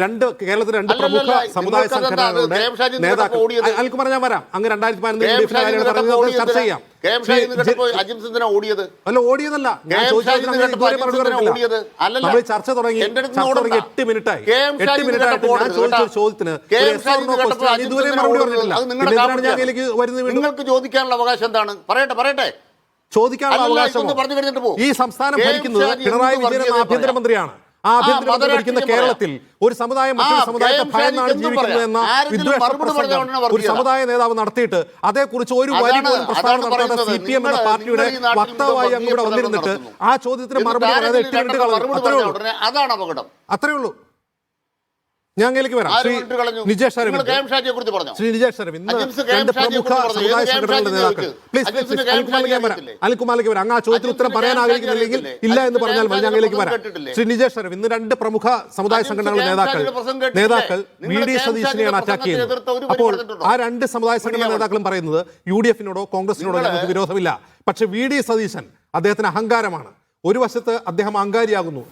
രണ്ട് കേരളത്തിലെ രണ്ട് പ്രമുഖ സമുദായ സംഘടനകളുടെ നേതാക്കൾ. കേട്ടപ്പോൾ പറഞ്ഞാൽ ഞാൻ വരാം. അങ്ങ് രണ്ടായിരത്തി പതിനൊന്നിൽ ചർച്ച ചെയ്യാം. അല്ല ഓടിയതല്ല. നമ്മൾ ചർച്ച തുടങ്ങി എട്ട് മിനിറ്റായി. എട്ട് ഞാൻ ചോദിച്ച ചോദ്യത്തിന് ഇതുവരെ മറുപടി? പറഞ്ഞിട്ടില്ല. നിങ്ങൾക്ക് ചോദിക്കാനുള്ള അവകാശം എന്താണ്? പറയട്ടെ പറയട്ടെ. ചോദിക്കാനുള്ള അവകാശം. ഈ സംസ്ഥാനം ഭരിക്കുന്നത് പിണറായി വിജയൻ ആഭ്യന്തരമന്ത്രിയാണ്. ആഭ്യന്തരമന്ത്രി ഭരിക്കുന്ന കേരളത്തിൽ ഒരു സമുദായം മറ്റൊരു സമുദായത്തെ ഭയന്നാണ് ജീവിക്കുന്നത് എന്ന വിദ്വേഷ ഒരു. സമുദായ നേതാവ് നടത്തിയിട്ട് അതേക്കുറിച്ച് ഒരു വരി പോലും പ്രസ്താവന നടത്താതെ സി പി എം എന്ന പാർട്ടിയുടെ വക്താവായി അങ്ങ് ഇവിടെ വന്നിരുന്നിട്ട് ആ ചോദ്യത്തിന് മറുപടി പറയാതെ കളഞ്ഞു അത്രേ ഉള്ളൂ. അതാണ് അപകടം. അത്രേ ഉള്ളൂ. ഞാൻ അങ്ങേലേക്ക് വരാം. ശ്രീ നിജേഷ് പറഞ്ഞോ? ശ്രീ നിജേഷ് അരവിന്ദ് ഇന്ന് രണ്ട് പ്രമുഖ സമുദായ സംഘടനകളുടെ നേതാക്കൾ. പ്ലീസ് അനിൽകുമാറിലേക്ക് വരാം. അനിൽകുമാറിലേക്ക് വരാം. അങ്ങ് ആ ചോദ്യത്തിന് ഉത്തരം പറയാൻ ആഗ്രഹിക്കുന്നില്ലെങ്കിൽ ഇല്ല എന്ന് പറഞ്ഞാൽ മതി. ഞാൻ ഷാജിയുടെ വരാം. ശ്രീ നിജേഷ് അരവിന്ദ് ഇന്ന് രണ്ട് പ്രമുഖ സമുദായ സംഘടനകളുടെ നേതാക്കൾ? നേതാക്കൾ വി ഡി സതീശനെയാണ് അറ്റാക്ക് ചെയ്യുന്നത്. അപ്പോൾ ആ രണ്ട് സമുദായ സംഘടനാ നേതാക്കളും പറയുന്നത് യു ഡി എഫിനോടോ കോൺഗ്രസിനോടോ ഞങ്ങൾക്ക് വിരോധമില്ല. പക്ഷെ വി ഡി സതീശൻ അദ്ദേഹത്തിന് അഹങ്കാരമാണ്. ഒരു വശത്ത് അദ്ദേഹം അഹങ്കാരിയാകുന്നു.